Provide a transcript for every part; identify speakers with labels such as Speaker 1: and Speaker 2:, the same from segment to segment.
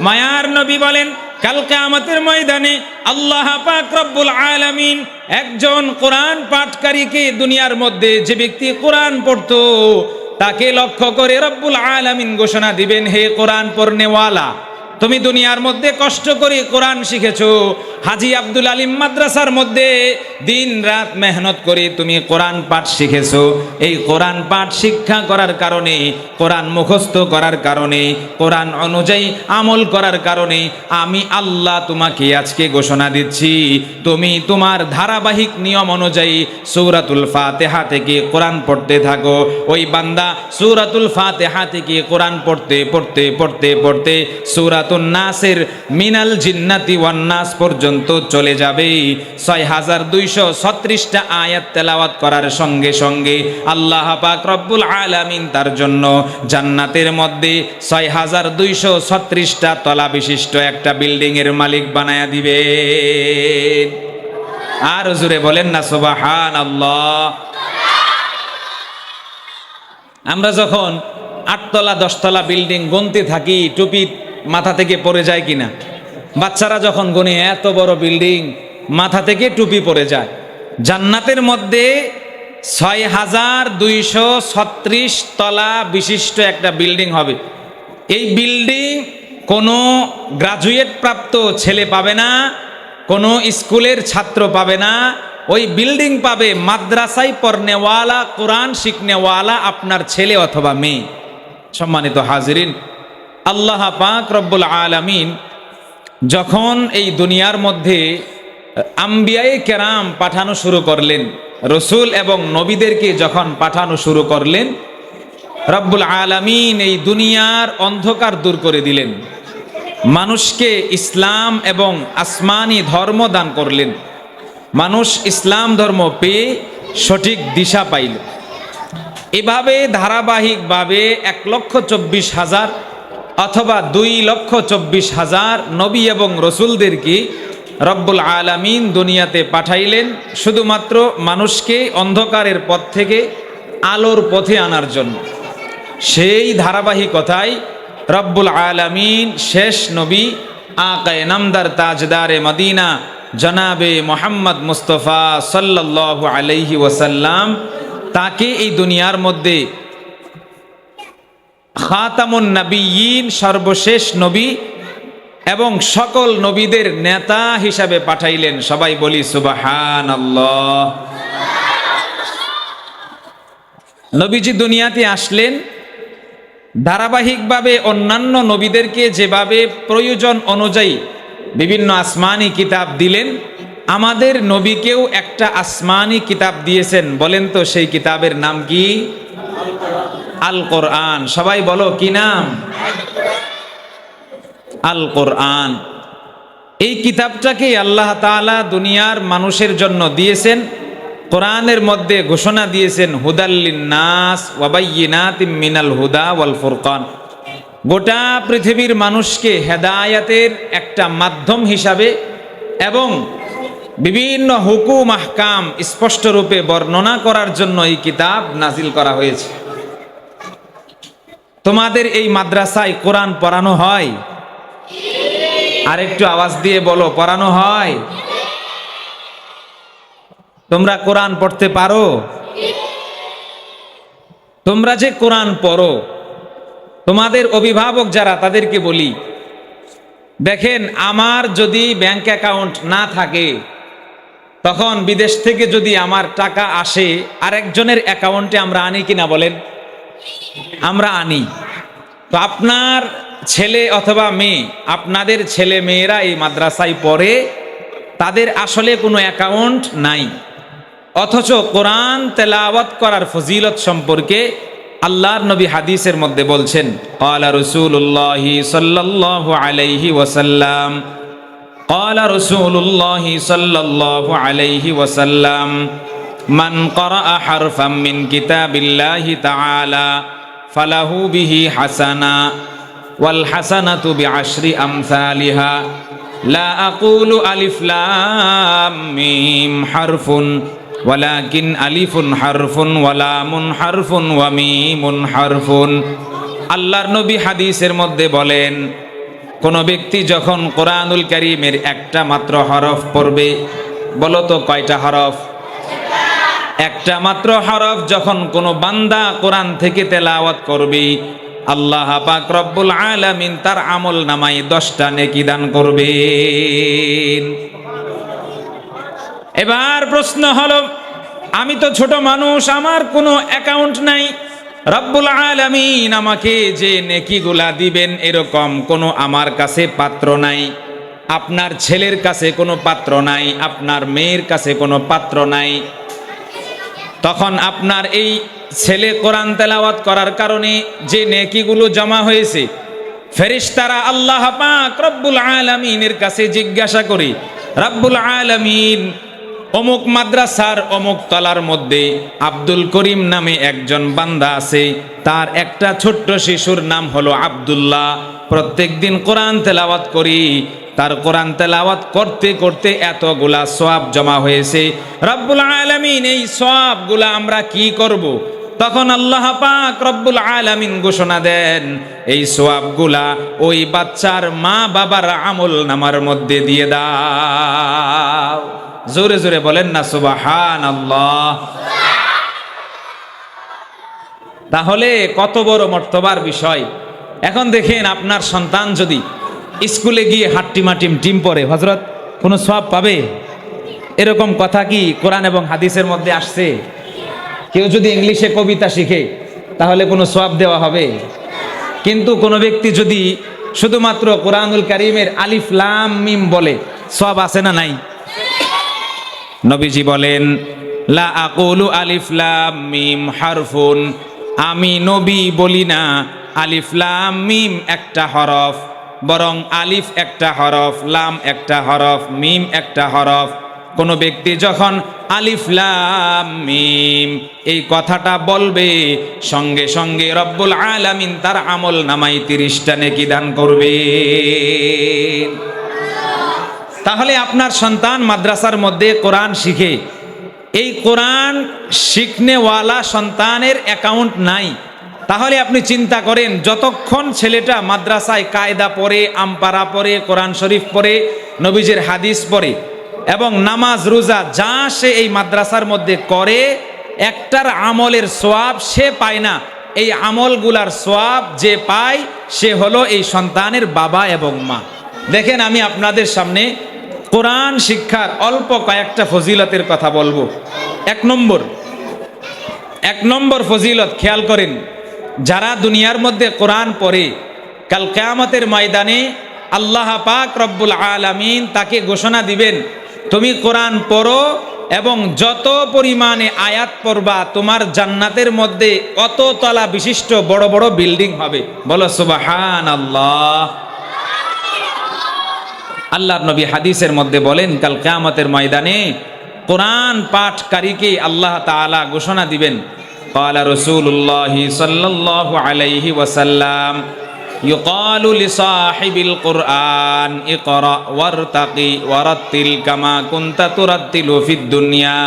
Speaker 1: মায়ার নবী বলেন কালকে আমাদের ময়দানে আল্লাহ পাক আলামিন একজন কোরআন পাঠকারীকে দুনিয়ার মধ্যে যে ব্যক্তি কোরআন পড়ত, তাকে লক্ষ্য করে রব্বুল আলামিন ঘোষণা দিবেন, হে কোরআন পড়নেওয়ালা তুমি দুনিয়ার মধ্যে কষ্ট করে কোরআন শিখেছো। হাজি আব্দুল আলিম মাদ্রাসার মধ্যে দিন রাত মেহনত করে তুমি কোরআন পাঠ শিখেছো। এই কোরআন পাঠ শিক্ষা করার কারণে, কোরআন মুখস্থ করার কারণে, কোরআন অনুযায়ী আমল করার কারণে আমি আল্লাহ তোমাকে আজকে ঘোষণা দিচ্ছি। তুমি তোমার ধারাবাহিক নিয়ম অনুযায়ী সৌরাতুল ফাতেহা থেকে কোরআন পড়তে থাকো। ওই বান্দা সৌরাতুল ফাতেহা থেকে কোরআন পড়তে পড়তে পড়তে পড়তে সৌরাতুল নাসের মিনাল জিন্নাতি ওয়ান্নাস পর্যন্ত চলে যাবে। ছয় হাজার দুইশো ছত্রিশটা আয়াত তেলাওয়াত করার সঙ্গে সঙ্গে আল্লাহ পাক রব্বুল আলামিন তার জন্য জান্নাতের মধ্যে ছয় হাজার দুইশো ছত্রিশটা তলা বিশিষ্ট একটা বিল্ডিং এর মালিক বানায়া দিবে। আর জুড়ে বলেন না সুবাহান আল্লাহ আমরা যখন আটতলা, দশতলা বিল্ডিং গুনতে থাকি, টুপি মাথা থেকে পড়ে যায় কিনা? বাচ্চারা যখন গুনে এত বড় বিল্ডিং, মাথা থেকে টুপি পড়ে যায়। জান্নাতের মধ্যে ছয় হাজার দুইশো ছত্রিশ তলা বিশিষ্ট একটা বিল্ডিং হবে। এই বিল্ডিং কোনো গ্রাজুয়েট প্রাপ্ত ছেলে পাবে না, কোনো স্কুলের ছাত্র পাবে না। ওই বিল্ডিং পাবে মাদ্রাসায় পড়নেওয়ালা, কোরআন শিখনেওয়ালা আপনার ছেলে অথবা মেয়ে। সম্মানিত হাজিরিন আল্লাহ পাক রব্বুল আলামিন যখন এই দুনিয়ার মধ্যে, আম্বিয়ায়ে কেরাম পাঠানো শুরু করলেন, রসুল এবং নবীদেরকে যখন পাঠানো শুরু করলেন, রব্বুল আলামিন এই দুনিয়ার অন্ধকার দূর করে দিলেন। মানুষকে ইসলাম এবং আসমানি ধর্ম দান করলেন। মানুষ ইসলাম ধর্ম পেয়ে সঠিক দিশা পাইল। এভাবে ধারাবাহিকভাবে এক লক্ষ চব্বিশ হাজার অথবা দুই লক্ষ চব্বিশ হাজার নবী এবং রসুলদেরকে রব্বুল আলামিন দুনিয়াতে পাঠাইলেন? শুধুমাত্র মানুষকে অন্ধকারের পথ থেকে আলোর পথে আনার জন্য। সেই ধারাবাহিক ধারাবাহিকতায় রব্বুল আলামিন শেষ নবী আকায় নামদার তাজদারে মদিনা জনাবে মোহাম্মদ মুস্তফা সাল্লাল্লাহু আলাইহি ওয়াসাল্লাম, তাকে এই দুনিয়ার মধ্যে খাতামুন নবীন সর্বশেষ নবী এবং সকল নবীদের নেতা হিসাবে পাঠাইলেন। সবাই বলি সুবাহান আল্লাহ নবীজি দুনিয়াতে আসলেন। ধারাবাহিকভাবে অন্যান্য নবীদেরকে যেভাবে প্রয়োজন অনুযায়ী বিভিন্ন আসমানি কিতাব দিলেন, আমাদের নবীকেও একটা আসমানি কিতাব দিয়েছেন। বলেন তো, সেই কিতাবের নাম কি? আল কোরআন সবাই বলো, কি নাম? আল কোরআন এই কিতাবটাকে আল্লাহ তাআলা দুনিয়ার মানুষের জন্য দিয়েছেন, কোরআনের মধ্যে ঘোষণা দিয়েছেন নাস ওয়াবাইয়িনাতিম মিনাল হুদা ওয়াল ফুরকান। গোটা পৃথিবীর মানুষকে হেদায়াতের একটা মাধ্যম হিসাবে এবং বিভিন্ন হুকুম আহকাম স্পষ্ট রূপে বর্ণনা করার জন্য এই কিতাব নাজিল করা হয়েছে। তোমাদের এই মাদ্রাসায় কোরআন পড়ানো হয়? আর একটু আওয়াজ দিয়ে বলো, পড়ানো হয়? তোমরা কোরআন পড়তে পারো? তোমরা যে কোরআন পড়ো, তোমাদের অভিভাবক যারা, তাদেরকে বলি, দেখেন, আমার যদি ব্যাংক অ্যাকাউন্ট না থাকে, তখন বিদেশ থেকে যদি আমার টাকা আসে, আরেকজনের অ্যাকাউন্টে আমরা আনি কিনা বলেন? আমরা আনি। তো আপনার ছেলে অথবা মেয়ে, আপনাদের ছেলে মেয়েরা এই মাদ্রাসায় পড়ে, তাদের আসলে কোনো অ্যাকাউন্ট নাই। অথচ কোরআন তেলাওয়াত করার ফজিলত সম্পর্কে আল্লাহর নবী হাদিসের মধ্যে বলছেন কলা রসুল্লাহ সাল্লাহ আলাইহি ওয়াসাল্লাম কলা রসুল্লাহ সাল্লাহ আলাইহি ওয়াসাল্লাম عليه وسلم من قرأ حرفا من كتاب الله تعالى فله به حسنة والحسنة بعشر أمثالها لا أقول ألف لام ميم حرف ولكن ألف حرف ولام حرف وميم حرف আল্লাহর নবী হাদিসের মধ্যে বলেন কোনো ব্যক্তি যখন কোরআনুল করিমের একটা মাত্র হরফ পড়বে বলো তো কয়টা হরফ একটা মাত্র হরফ যখন কোনো বান্দা কোরআন থেকে তেলাওয়াত করবে, আল্লাহ পাক রব্বুল আলামিন তার আমল নামাই দশটা নেকি দান করবেন। এবার প্রশ্ন হলো, আমি তো ছোট মানুষ, আমার কোনো অ্যাকাউন্ট নাই। রব্বুল আলামিন আমাকে যে নেকিগুলা দিবেন এরকম কোনো আমার কাছে পাত্র নাই, আপনার ছেলের কাছে কোনো পাত্র নাই, আপনার মেয়ের কাছে কোনো পাত্র নাই তখন আপনার এই ছেলে কোরআন তেলাওয়াত করার কারণে যে নেকিগুলো জমা হয়েছে, ফেরেশতারা আল্লাহ পাক রব্বুল আলামিনের কাছে জিজ্ঞাসা করি, রব্বুল আলামিন, অমুক মাদ্রাসার অমুক তলার মধ্যে আব্দুল করিম নামে একজন বান্দা আছে, তার একটা ছোট্ট শিশুর নাম হলো আব্দুল্লাহ। প্রত্যেক দিন কোরআন তেলাওয়াত করি তার কোরআন তেলাওয়াত করতে করতে এতগুলা সোয়াব জমা হয়েছে। রব্বুল আলামিন এই সোয়াবগুলা আমরা কি করব। তখন আল্লাহ পাক রব্বুল আলামিন ঘোষণা দেন, এই সোয়াবগুলা ওই বাচ্চার মা বাবার আমল নামার মধ্যে দিয়ে দাও। জোরে জোরে বলেন না সুবাহান আল্লাহ তাহলে কত বড় মর্তবার বিষয়। এখন দেখেন আপনার সন্তান যদি স্কুলে গিয়ে হাট্টিমাটিম টিম পরে হজরত কোনো সব পাবে? এরকম কথা কি কোরআন এবং হাদিসের মধ্যে আসছে? কেউ যদি ইংলিশে কবিতা শিখে, তাহলে কোনো সব দেওয়া হবে। কিন্তু কোনো ব্যক্তি যদি শুধুমাত্র কোরআনুল করিমের আলিফ, লাম, মিম বলে সব আছে না নাই? নবীজি বলেন, লা আকুলু আলিফ, লাম, মিম হারফুন। আমি নবী বলি না, আলিফ, লাম, মিম একটা হরফ। বরং আলিফ একটা হরফ, লাম একটা হরফ, মিম একটা হরফ। কোনো ব্যক্তি যখন আলিফ, লাম, মিম এই কথাটা বলবে, সঙ্গে সঙ্গে রব্বুল আলামিন তার আমল নামাই তিরিশটা নেকি দান করবে। তাহলে আপনার সন্তান মাদ্রাসার মধ্যে কোরআন শিখে। এই কোরআন শিখনেওয়ালা সন্তানের অ্যাকাউন্ট নাই। তাহলে আপনি চিন্তা করেন, যতক্ষণ ছেলেটা মাদ্রাসায় কায়দা পড়ে আমপারা পড়ে, কোরআন শরীফ পড়ে, নবীজের হাদিস পড়ে, এবং নামাজ, রোজা, যা সে এই মাদ্রাসার মধ্যে করে, একটার আমলের সোয়াব সে পায় না। এই আমলগুলার সোয়াব যে পায়, সে হলো এই সন্তানের বাবা এবং মা। দেখেন, আমি আপনাদের সামনে কোরআন শিক্ষার অল্প কয়েকটা ফজিলতের কথা বলব। এক নম্বর এক নম্বর ফজিলত, খেয়াল করেন যারা দুনিয়ার মধ্যে কোরআন পড়ে, কাল কেয়ামতের ময়দানে আল্লাহ পাক রব্বুল আলামিন তাকে ঘোষণা দিবেন, তুমি কোরআন পড়ো এবং যত পরিমাণে আয়াত পড়বা, তোমার জান্নাতের মধ্যে অত তলা বিশিষ্ট বড় বড় বিল্ডিং হবে। বলো সুবাহান আল্লাহ আল্লাহ নবী হাদিসের মধ্যে বলেন, কাল কেয়ামতের ময়দানে কোরআন পাঠকারীকে আল্লাহ তাআলা ঘোষণা দিবেন قال رسول الله صلى الله عليه وسلم يقال لصاحب القرآن اقرأ وارتقي ورتل كما كنت ترتل في الدنيا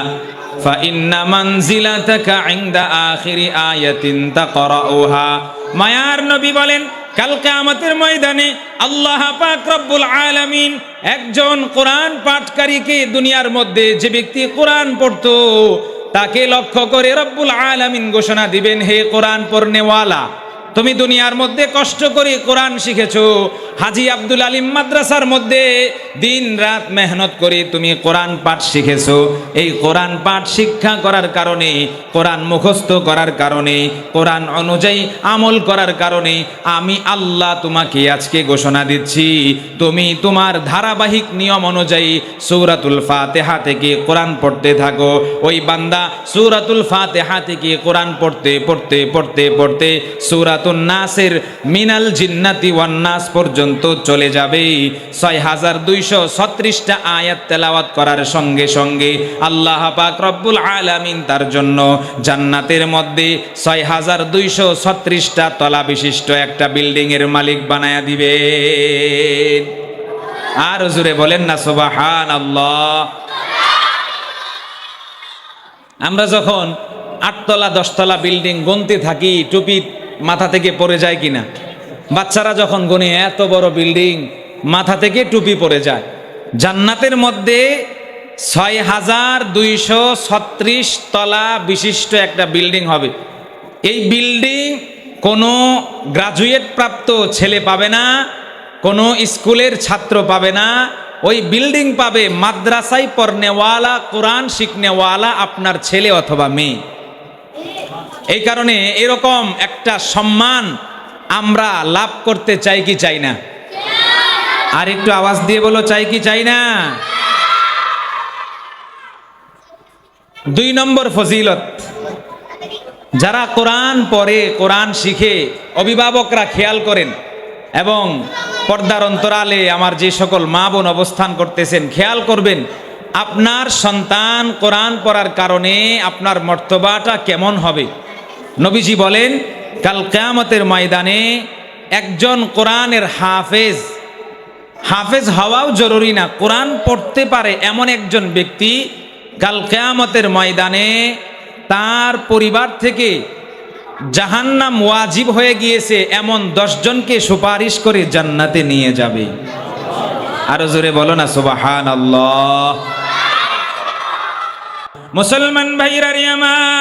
Speaker 1: فإن منزلتك عند آخر آية تقرأها মায়ার নবী বলেন কালকে আমাদের ময়দানে আল্লাহ পাক রব্বুল আলামিন একজন কোরআন পাঠকারীকে দুনিয়ার মধ্যে যে ব্যক্তি কোরআন পড়তো তাকে লক্ষ্য করে রব্বুল আলামিন ঘোষণা দিবেন হে কোরআন পড়নেওয়ালা তুমি দুনিয়ার মধ্যে কষ্ট করে কোরআন শিখেছো। হাজি আব্দুল আলিম মাদ্রাসার মধ্যে দিন রাত মেহনত করে তুমি কোরআন পাঠ শিখেছো। এই কোরআন পাঠ শিক্ষা করার কারণে, কোরআন মুখস্থ করার কারণে, কোরআন অনুযায়ী আমল করার কারণে আমি আল্লাহ তোমাকে আজকে ঘোষণা দিচ্ছি। তুমি তোমার ধারাবাহিক নিয়ম অনুযায়ী সৌরাতুল ফাতেহা থেকে কোরআন পড়তে থাকো। ওই বান্দা সৌরাতুল ফাতেহা থেকে কোরআন পড়তে পড়তে পড়তে পড়তে সৌরাতুল নাসের মিনাল জিন্নাতি ওয়ান নাস পর্যন্ত চলে যাবে। ছয় হাজার দুইশো ছত্রিশটা আয়াত তেলাওয়াত করার সঙ্গে সঙ্গে আল্লাহ পাক রব্বুল আলামিন তার জন্য জান্নাতের মধ্যে ছয় হাজার দুইশো ছত্রিশটা তলা বিশিষ্ট একটা বিল্ডিং এর মালিক বানায়া দিবে। আর জুড়ে বলেন না সুবাহান আল্লাহ আমরা যখন আটতলা, দশতলা বিল্ডিং গন্তে থাকি, টুপি মাথা থেকে পড়ে যায় কিনা? বাচ্চারা যখন গুনে এত বড় বিল্ডিং, মাথা থেকে টুপি পড়ে যায়। জান্নাতের মধ্যে ছয় হাজার দুইশো ছত্রিশ তলা বিশিষ্ট একটা বিল্ডিং হবে। এই বিল্ডিং কোনো গ্রাজুয়েট প্রাপ্ত ছেলে পাবে না, কোনো স্কুলের ছাত্র পাবে না। ওই বিল্ডিং পাবে মাদ্রাসায় পড়নেওয়ালা, কোরআন শিখনেওয়ালা আপনার ছেলে অথবা মেয়ে। এই কারণে এরকম একটা সম্মান আমরা লাভ করতে চাই কি চাই না? আর একটু আওয়াজ দিয়ে বলো, চাই কি চাই না? দুই নম্বর ফজিলত, যারা কোরআন পড়ে, কোরআন শিখে, অভিভাবকরা খেয়াল করেন এবং পর্দার অন্তরালে আমার যে সকল মা বোন অবস্থান করতেছেন, খেয়াল করবেন, আপনার সন্তান কোরআন পড়ার কারণে আপনার মর্তবাটা কেমন হবে? নবীজি বলেন, কাল কেয়ামতের ময়দানে একজন কোরআনের হাফেজ হাফেজ হওয়াও জরুরি না। কোরআন পড়তে পারে এমন একজন ব্যক্তি কাল কেয়ামতের ময়দানে তার পরিবার থেকে জাহান্নাম ওয়াজিব হয়ে গিয়েছে, এমন দশজনকে সুপারিশ করে জান্নাতে নিয়ে যাবে। আরও জোরে বলো না সুবাহান আল্লাহ মুসলমান ভাইরা রে আমার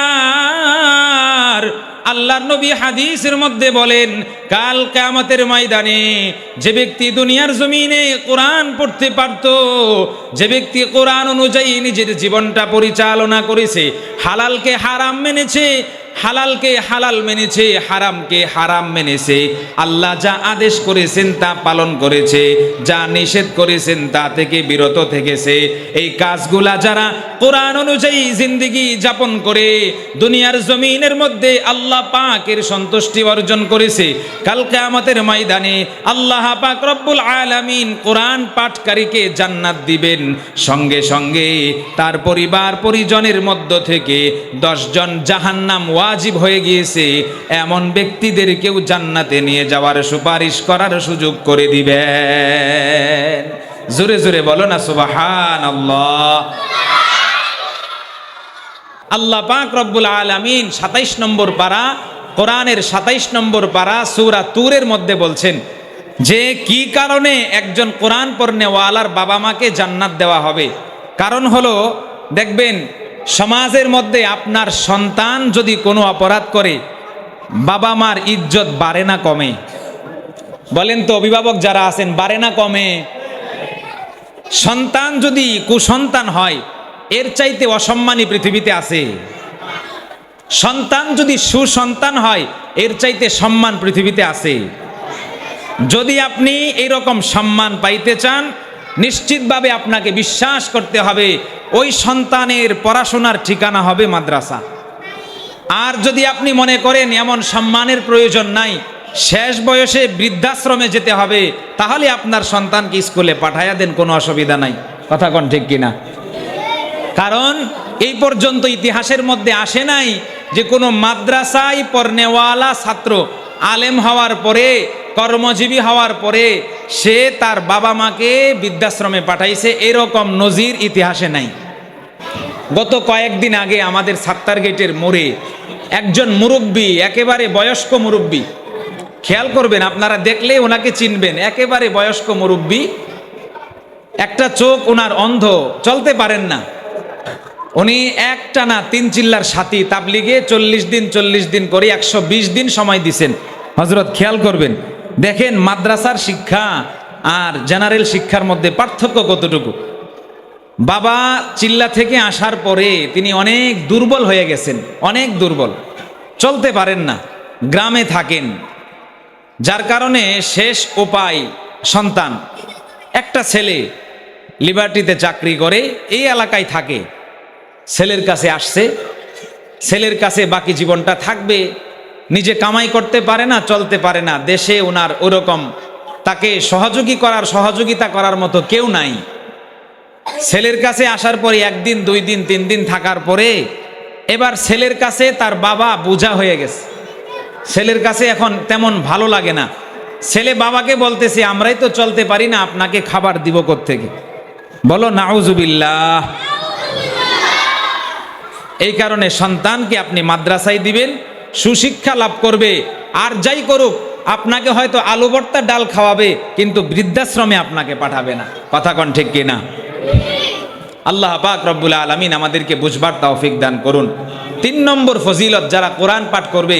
Speaker 1: আল্লাহর নবী হাদিসের মধ্যে বলেন, কাল কামতের ময়দানে যে ব্যক্তি দুনিয়ার জমিনে কোরআন পড়তে পারত, যে ব্যক্তি কোরআন অনুযায়ী নিজের জীবনটা পরিচালনা করেছে, হালালকে হারাম মেনেছে হালালকে হালাল মেনেছে, হারামকে হারাম মেনেছে। আল্লাহ যা আদেশ করেছেন তা পালন করেছে, যা নিষেধ করেছেন তা থেকে বিরত থেকেছে। এই কাজগুলা যারা কোরআন অনুযায়ী জিন্দিগি যাপন করে, দুনিয়ার জমিনের মধ্যে আল্লাহ পাকের সন্তুষ্টি অর্জন করেছে কালকে আমাদের ময়দানে আল্লাহ পাক রব্বুল আলামিন কোরআন পাঠকারীকে জান্নাত দিবেন। সঙ্গে সঙ্গে তার পরিবার পরিজনের মধ্য থেকে দশজন জাহান্নাম ওয়াজিব হয়ে গিয়েছে, এমন ব্যক্তিদেরকেও জান্নাতে নিয়ে যাওয়ার সুপারিশ করার সুযোগ করে দিবেন। জোরে জোরে বলো না সুবাহান আল্লাহ আল্লাহ পাক রব্বুল আলামিন সাতাইশ নম্বর পারা, কোরআনের সাতাইশ নম্বর পারা সুরা তুরের মধ্যে বলছেন, যে কি কারণে একজন কোরআন পড়নেওয়ালার বাবা মাকে জান্নাত দেওয়া হবে? কারণ হলো, দেখবেন সমাজের মধ্যে আপনার সন্তান যদি কোনো অপরাধ করে, বাবা মার ইজ্জত বাড়ে না কমে। বলেন তো, অভিভাবক যারা আছেন, বাড়ে না কমে? সন্তান যদি কুসন্তান হয়, এর চাইতে অসম্মানী পৃথিবীতে আছে। সন্তান যদি সুসন্তান হয়, এর চাইতে সম্মান পৃথিবীতে আছে। যদি আপনি এরকম সম্মান পাইতে চান নিশ্চিতভাবে আপনাকে বিশ্বাস করতে হবে, ওই সন্তানের পড়াশোনার ঠিকানা হবে মাদ্রাসা। আর যদি আপনি মনে করেন এমন সম্মানের প্রয়োজন নাই, শেষ বয়সে বৃদ্ধাশ্রমে যেতে হবে, তাহলে আপনার সন্তানকে স্কুলে পাঠাইয়া দেন, কোনো অসুবিধা নাই। কথা কোন ঠিক কিনা? কারণ এই পর্যন্ত ইতিহাসের মধ্যে আসে নাই যে কোনো মাদ্রাসায় পর্নেওয়ালা ছাত্র আলেম হওয়ার পরে কর্মজীবী হওয়ার পরে সে তার বাবা মাকে বৃদ্ধাশ্রমে পাঠাইছে, এরকম নজির ইতিহাসে নাই। গত কয়েকদিন আগে আমাদের সাত্তার গেটের মোড়ে একজন মুরব্বী, একেবারে বয়স্ক মুরব্বী, খেয়াল করবেন, আপনারা দেখলে ওনাকে চিনবেন, একেবারে বয়স্ক মুরব্বী, একটা চোখ ওনার অন্ধ, চলতে পারেন না। উনি একটা না তিন চিল্লার সাথী তাবলিগে চল্লিশ দিন চল্লিশ দিন করে একশো বিশ দিন সময় দিছেন। হজরত খেয়াল করবেন দেখেন মাদ্রাসার শিক্ষা আর জেনারেল শিক্ষার মধ্যে পার্থক্য কতটুকু? বাবা চিল্লা থেকে আসার পরে তিনি অনেক দুর্বল হয়ে গেছেন, অনেক দুর্বল। চলতে পারেন না, গ্রামে থাকেন। যার কারণে শেষ উপায় সন্তান। একটা ছেলে লিবার্টিতে চাকরি করে, এই এলাকায় থাকে। ছেলের কাছে আসছে, ছেলের কাছে বাকি জীবনটা থাকবে। নিজে কামাই করতে পারে না, চলতে পারে না। দেশে ওনার ওরকম, তাকে সহযোগী করার, সহযোগিতা করার মতো কেউ নাই। ছেলের কাছে আসার পরে একদিন, দুই দিন, তিন দিন থাকার পরে এবার ছেলের কাছে তার বাবা বোঝা হয়ে গেছে। ছেলের কাছে এখন তেমন ভালো লাগে না। ছেলে বাবাকে বলতেছে, আমরাই তো চলতে পারি না, আপনাকে খাবার দিব থেকে বলো, নাউজুবিল্লাহ। এই কারণে সন্তানকে আপনি মাদ্রাসায় দিবেন সুশিক্ষা লাভ করবে। আর যাই করুক, আপনাকে হয়তো আলু ভর্তা ডাল খাওয়াবে, কিন্তু বৃদ্ধাশ্রমে আপনাকে পাঠাবে না। কথা কন ঠিক কিনা? আল্লাহ পাক রব্বুল আলমিন আমাদেরকে বুঝবার তৌফিক দান করুন। তিন নম্বর ফজিলত যারা কোরআন পাঠ করবে,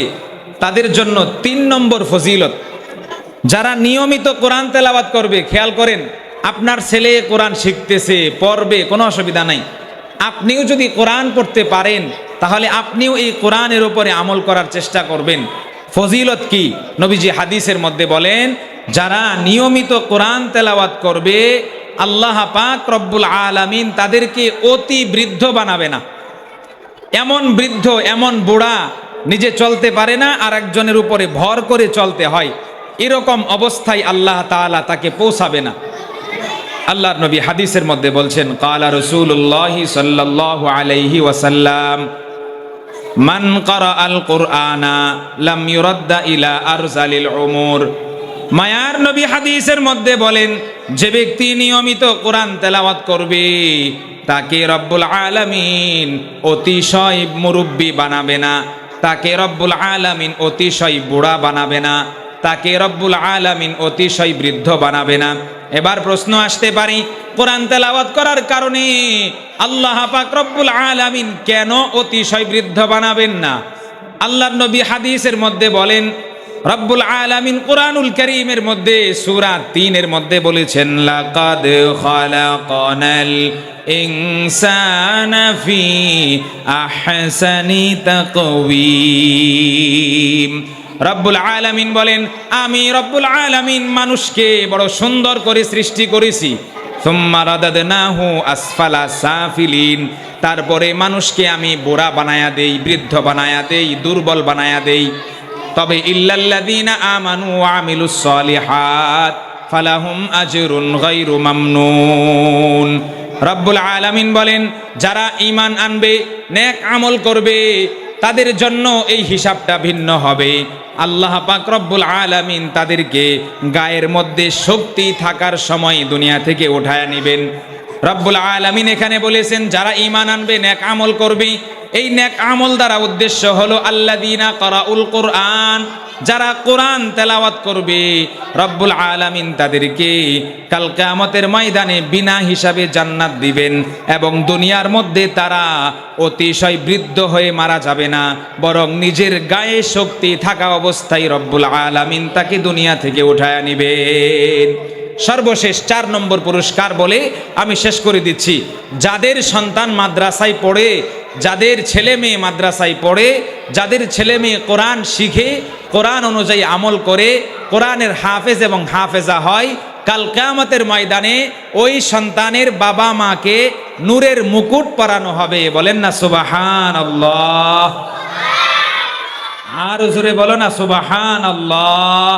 Speaker 1: তাদের জন্য তিন নম্বর ফজিলত। যারা নিয়মিত কোরআন তেলাওয়াত করবে, খেয়াল করেন, আপনার ছেলে কোরআন শিখতেছে, পড়বে, কোনো অসুবিধা নাই। আপনিও যদি কোরআন পড়তে পারেন তাহলে আপনিও এই কোরআনের উপরে আমল করার চেষ্টা করবেন। ফজিলত কি? নবীজি হাদিসের মধ্যে বলেন, যারা নিয়মিত কোরআন তেলাওয়াত করবে, আল্লাহ পাক রব্বুল আলামিন তাদেরকে অতি বৃদ্ধ বানাবে না। এমন বৃদ্ধ, এমন বুড়া নিজে চলতে পারে না আর একজনের উপরে ভর করে চলতে হয়। এরকম অবস্থায় আল্লাহ তাআলা তাকে পৌঁছাবে না। আল্লাহর নবী হাদিসের মধ্যে বলছেন, কালা রসুল্লাহ সাল্লাল্লাহু আলাইহি ওয়াসাল্লাম মান করা আল কোরআনা লাম ইউরাদ্দা ইলা আরজালিল উমুর। মায়ার নবী হাদিসের মধ্যে বলেন, যে ব্যক্তি নিয়মিত কোরআন তেলাওয়াত করবে, তাকে রব্বুল আলামিন অতিশয় মুরব্বী বানাবে না, তাকে রব্বুল আলামিন অতিশয় বুড়া বানাবে না, তাকে রব্বুল আলামিন অতিশয় বৃদ্ধ বানাবে না। এবার প্রশ্ন আসতে পারি, কোরআন তেলাওয়াত করার কারণে আল্লাহ পাক রব্বুল আলামিন কেন অতিশয় বৃদ্ধ বানাবেন না? আল্লাহর নবী হাদিসের মধ্যে বলেন, রব্বুল আলামিন কোরআনুল করিমের মধ্যে, সূরা তিনের মধ্যে বলেছেন, লাকাদ খালাকানাল ইনসানা ফি আহসানি তাকওয়িম। রব্বুল আলামিন বলেন, আমি রব্বুল আলামিন মানুষকে বড় সুন্দর করে সৃষ্টি করেছি। আসফালা সাফিলিন। তারপরে মানুষকে আমি বুড়া বানায়া দেই, বৃদ্ধ বানায়া দেই, দুর্বল বানায়া দেই। তবে ইল্লাল্লাযীনা আমানু আমিলুস সলিহাত, ফালাহুম আজরুন গায়রু মামনুন। রব্বুল আলামিন বলেন, যারা ইমান আনবে, নেক আমল করবে তাদের জন্য এই হিসাবটা ভিন্ন হবে। আল্লাহ পাক রব্বুল আলামিন তাদেরকে গায়ের মধ্যে শক্তি থাকার সময় দুনিয়া থেকে উঠায় নেবেন। রব্বুল আলামিন এখানে বলেছেন, যারা ইমান আনবে এক আমল করবে এই নেক আমল দ্বারা উদ্দেশ্য হলো আল্লা দিনা করা উল কোরআন যারা কোরআন তেলাওয়াত করবে, রব্বুল আলামিন তাদেরকে কাল কিয়ামতের ময়দানে বিনা হিসাবে জান্নাত দিবেন এবং দুনিয়ার মধ্যে তারা অতিশয় বৃদ্ধ হয়ে মারা যাবে না, বরং নিজের গায়ে শক্তি থাকা অবস্থায় রব্বুল আলামিন তাকে দুনিয়া থেকে উঠায় নিবেন। সর্বশেষ চার নম্বর পুরস্কার বলে আমি শেষ করে দিচ্ছি। যাদের সন্তান মাদ্রাসায় পড়ে, যাদের ছেলে মেয়ে মাদ্রাসায় পড়ে, যাদের ছেলে মেয়ে কোরআন শিখে, কোরআন অনুযায়ী আমল করে, কোরআনের হাফেজ এবং হাফেজা হয়, কাল কেয়ামতের ময়দানে ওই সন্তানের বাবা মাকে নূরের মুকুট পরানো হবে। বলেন না সুবাহান আল্লাহ আর জোরে বলো না সুবাহান আল্লাহ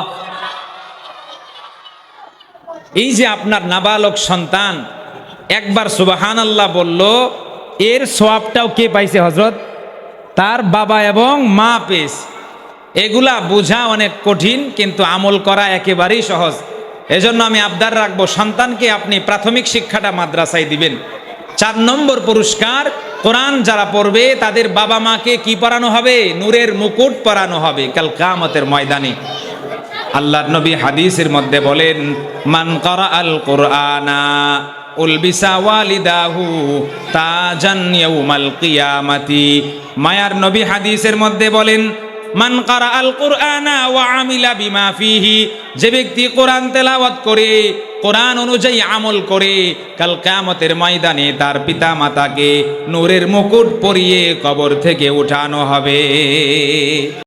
Speaker 1: এই যে আপনার নাবালক সন্তান, একবার সুবাহান আল্লাহ বলল, এর সোয়াবটাও কে পাইছে হজরত তার বাবা এবং মা পেস এগুলা বোঝা অনেক কঠিন, কিন্তু আমল করা একেবারেই সহজ। এজন্য আমি আবদার রাখব, সন্তানকে আপনি প্রাথমিক শিক্ষাটা মাদ্রাসায় দিবেন। চার নম্বর পুরস্কার, কোরআন যারা পড়বে, তাদের বাবা মাকে কি পড়ানো হবে? নূরের মুকুট পরানো হবে কাল কামতের ময়দানে। আল্লাহর নবী হাদিসের মধ্যে বলেন, মান করা আল কোরআনা উলবিসা ওয়ালিদাহু তাজান ইয়াউমাল কিয়ামাতি। মায়ার নবী হাদিসের মধ্যে বলেন, মান কারা আল কোরআনা ওয়া আমিলা বিমা যে ব্যক্তি কোরআন তেলাওয়াত করে, কোরআন অনুযায়ী আমল করে, কাল কিয়ামতের ময়দানে তার পিতা মাতাকে নূরের মুকুট পরিয়ে কবর থেকে উঠানো হবে।